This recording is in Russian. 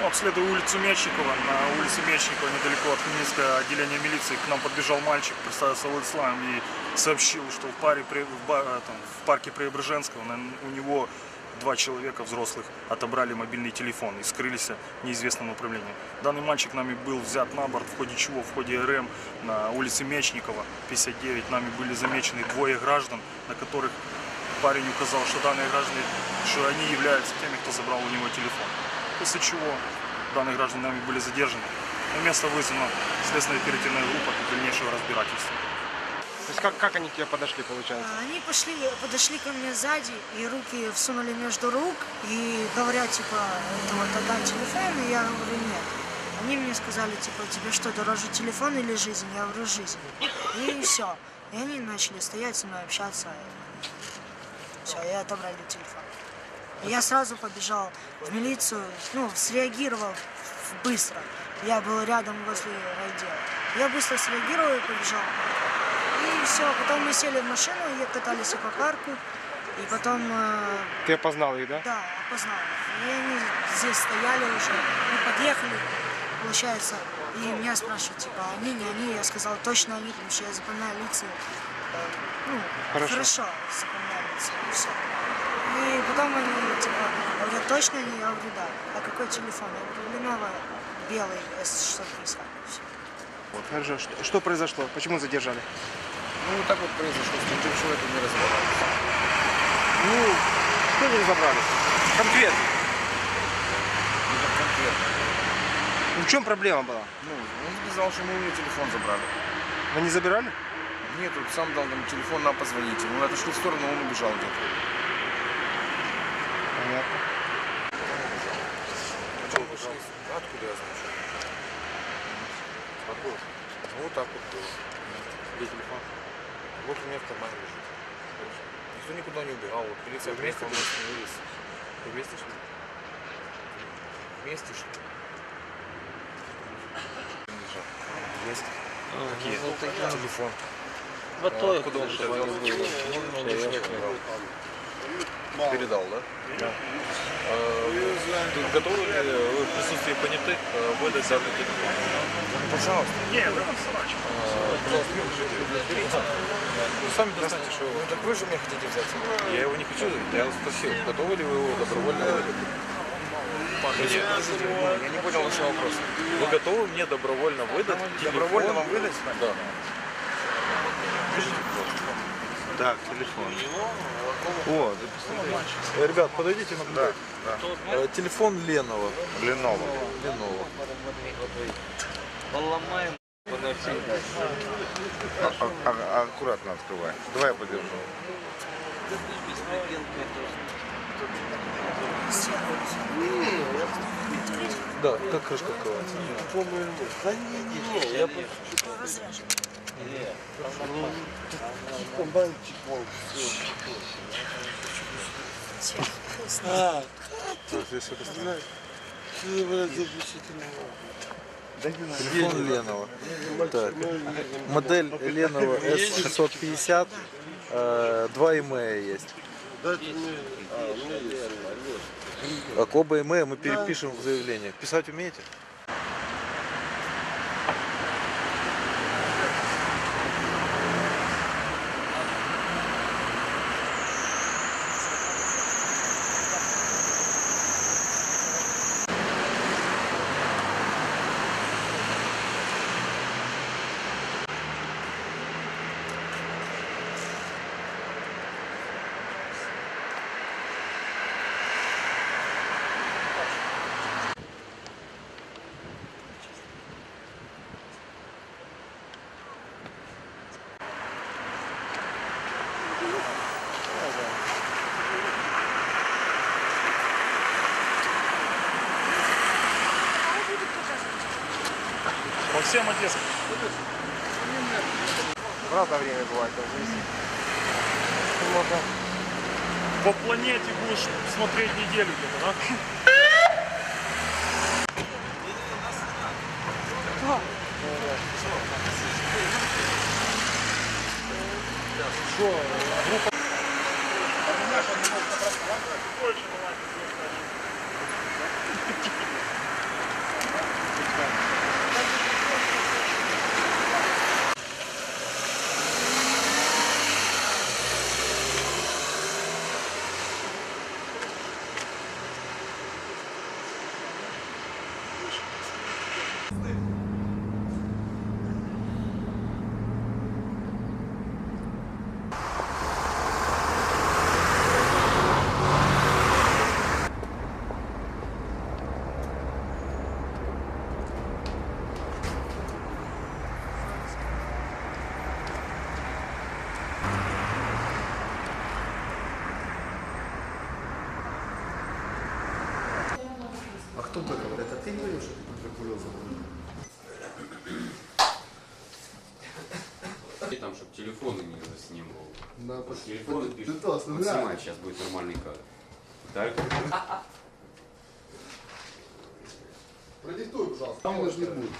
Ну, обследуя улицу Мечникова, на улице Мечникова, недалеко от Хмельницкого отделения милиции, к нам подбежал мальчик, представился Владиславом и сообщил, что в, паре, в, ба- э, там, в парке Преображенского у него два человека взрослых отобрали мобильный телефон и скрылись в неизвестном направлении. Данный мальчик нами был взят на борт, в ходе чего, в ходе РМ на улице Мечникова, 59, нами были замечены двое граждан, на которых парень указал, что данные граждане, что они являются теми, кто забрал у него телефон. После чего данные граждане нами были задержаны. На место вызвана следственная оперативная группа для дальнейшего разбирательства. То есть как, как они к тебе подошли, получается? А, Они пошли, подошли ко мне сзади и руки всунули между рук и говорят, типа, это вот отдай телефон, и я говорю, нет. Они мне сказали, типа, тебе что, дороже телефон или жизнь? Я говорю, жизнь. И все. И они начали стоять со мной, общаться. Все, и отобрали телефон. Я сразу побежал в милицию, ну, среагировал быстро. Я был рядом возле райдела. Я быстро среагировал и побежал. И все, потом мы сели в машину и катались по парку. И потом, э, Ты опознал их, да? да, опознал. И они здесь стояли уже, мы подъехали, получается. И меня спрашивают, типа, они, не они. Я сказал, точно они, потому что я запоминаю лица. Ну, Хорошо. хорошо, запоминаю лица, и все. И потом они, типа, говорят, точно они? Я говорю, да. А какой телефон? Я говорю, Lenovo белый S650. Всё. Вот, хорошо. Что, что произошло? Почему задержали? Ну, вот так вот произошло, с тем человеком не разобрались. Ну, что не разобрали? Конкретно. Ну, как конкретно. Ну, в чем проблема была? Ну, он сказал, что мы у него телефон забрали. Вы не забирали? Нет, вот сам дал нам телефон, нам позвоните. Мы отошли в сторону, он убежал где-то. Понятно. Откуда я знаю? Откуда? Ну, вот так вот было. Где телефон? Вот у меня в кармане лежит. Никто никуда не убегал. Вот полиция вместе мы остановились. Вы вместе шли? Вместе шли. Есть. Какие? Телефон. Вот А то, откуда он взял? они были. Ну, он мне человек не дал. Передал, да? Да. Тут готовы ли вы в присутствии понятых э, выдать данный телефон? Пожалуйста. Нет, это собачка. Пожалуйста, берите. Вы сами достаньте, что Ну так вы же меня хотите взять. Я его не хочу, я вас спросил, готовы ли вы его добровольно? Мне. Я не понял вашего вопроса. Вы готовы мне добровольно выдать телефон? Добровольно вам выдать? Да. Так, телефон. О, записали. Ребят, подойдите на Да, да. Телефон Ленова. Леново. Ленова. А- а- а- аккуратно открывай. Давай я подержу. Да, как крышка открывается? Разряжен. Телефон Ленова. Так. Модель Ленова S650. э, Два имея есть. А к оба имея мы перепишем в заявление. Писать умеете? По всем Одессам. В разное время бывает в жизни. Ну, Можно По планете будешь смотреть неделю где-то, да? кто говорил, что ты туберкулез заболел? И там, чтобы телефоны не заснимал. Да, Вот телефоны пишут. Ты то, Вот снимай, сейчас будет нормальный кадр. Так? Продиктуй, пожалуйста. Там же не будет.